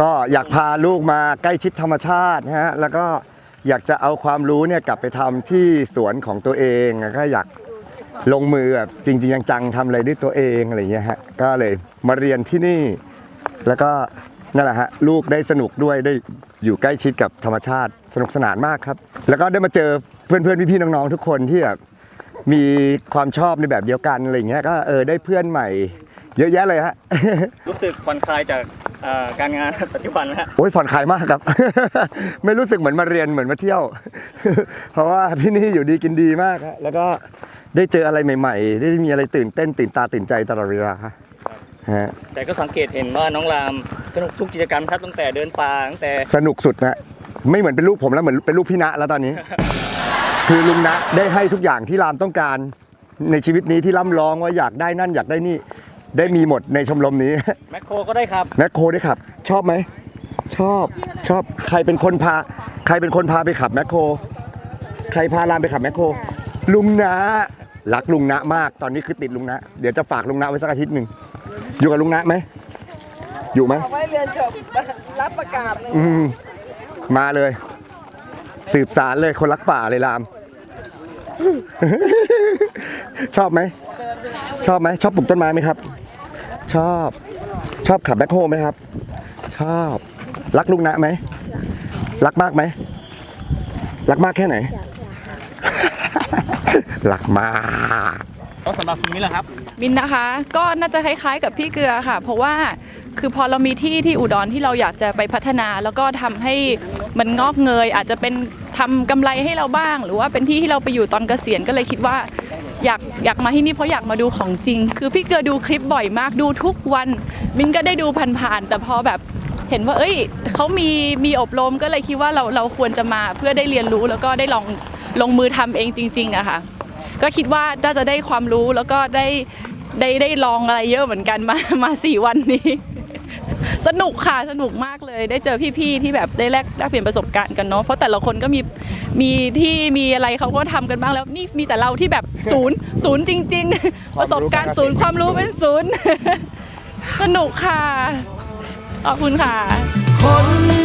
ก็อยากพาลูกมาใกล้ชิดธรรมชาตินะฮะแล้วก็อยากจะเอาความรู้เนี่ยกลับไปทำที่สวนของตัวเองแล้วก็อยากลงมือแบบจริงๆจังๆทำอะไรด้วยตัวเองอะไรเงี้ยฮะก็เลยมาเรียนที่นี่ แล้วก็นั่นแหละฮะลูกได้สนุกด้วยได้อยู่ใกล้ชิดกับธรรมชาติสนุกสนานมากครับ แล้วก็ได้มาเจอเพื่อนๆพี่ๆน้องๆทุกคนที่แบบมีความชอบในแบบเดียวกันอะไรเงี้ยก็เออได้เพื่อนใหม่ เยอะแยะเลยฮะ รู้สึกผ่อนคลายจาก เอ่อการงาน ปัจจุบันแล้วฮะโอ้ยผ่อนคลายมากครับ ไม่รู้สึกเหมือนมาเรียนเหมือนมาเที่ยว เพราะว่าที่นี่อยู่ดีกินดีมากฮะแล้วก็ได้เจออะไรใหม่ ๆ ได้มีอะไรตื่นเต้นตื่นตาตื่นใจตลอดเวลาฮะแต่ก็สังเกตเห็นว่าน้องรามสนุกทุกกิจกรรมครับตั้งแต่เดินป่าตั้งแต่สนุกสุดนะไม่เหมือนเป็นลูกผมแล้วเหมือนเป็นลูกพี่ณะแล้วตอนนี้ คือลุงณะได้ให้ทุกอย่างที่รามต้องการในชีวิตนี้ที่ร่ำร้องว่าอยากได้นั่นอยากได้นี่ ได้มีหมดในชมรมนี้ แมคโครก็ได้ครับ แมคโครได้ขับ ชอบไหม ชอบชอบใครเป็นคนพา ใครเป็นคนพาไปขับแมคโคร ใครพารามไปขับแมคโคร ลุงนะรักลุงนะมากตอนนี้คือติดลุงนะ เดี๋ยวจะฝากลุงนะไว้สักอาทิตย์หนึ่งอยู่กับลุงนะไหมอยู่ไหม เอาไว้เรียนจบรับประกาศเลย อืมมาเลย สืบสารเลยคนรักป่าเลยราม ชอบไหม ชอบไหม ชอบปลูกต้นไม้ไหมครับ ชอบ ชอบขับแบ็คโฮไหมครับ ชอบ รักลุงนะไหม รักมากไหม รักมากแค่ไหน รักมาก ก็สำหรับคุณมิ้นแหละครับ มินนะคะก็น่าจะคล้ายๆ กับพี่เกลือค่ะ เพราะว่าคือพอเรามีที่ที่อุดรที่เราอยากจะไปพัฒนา แล้วก็ทำให้มันงอกเงย อาจจะเป็นทำกำไรให้เราบ้าง หรือว่าเป็นที่ที่เราไปอยู่ตอนเกษียณก็เลยคิดว่า อยากอยากมาที่นี่เพราะอยากมาดูของจริง คือพี่เกลือดูคลิปบ่อยมากดูทุกวัน มินก็ได้ดูผ่านๆแต่พอแบบเห็นว่า เอ้ยเขามีมีอบรมก็เลยคิดว่าเราเราควรจะมาเพื่อได้เรียนรู้แล้วก็ได้ลองลงมือทำเองจริงๆอะค่ะ ก็คิดว่าน่าจะได้ความรู้แล้วก็ได้ได้ได้ลองอะไรเยอะเหมือนกันมามาสี่วันนี้ สนุกค่ะสนุกมากเลย ได้เจอพี่ๆที่แบบได้แลกแลกเปลี่ยนประสบการณ์กันเนาะเพราะแต่ละคนก็มีมีที่มีอะไรเขาก็ทำกันบ้างแล้วนี่มีแต่เราที่แบบศูนย์ศูนย์จริง ๆ ประสบการณ์ศูนย์ความรู้เป็นศูนย์ สนุกค่ะขอบคุณค่ะ คน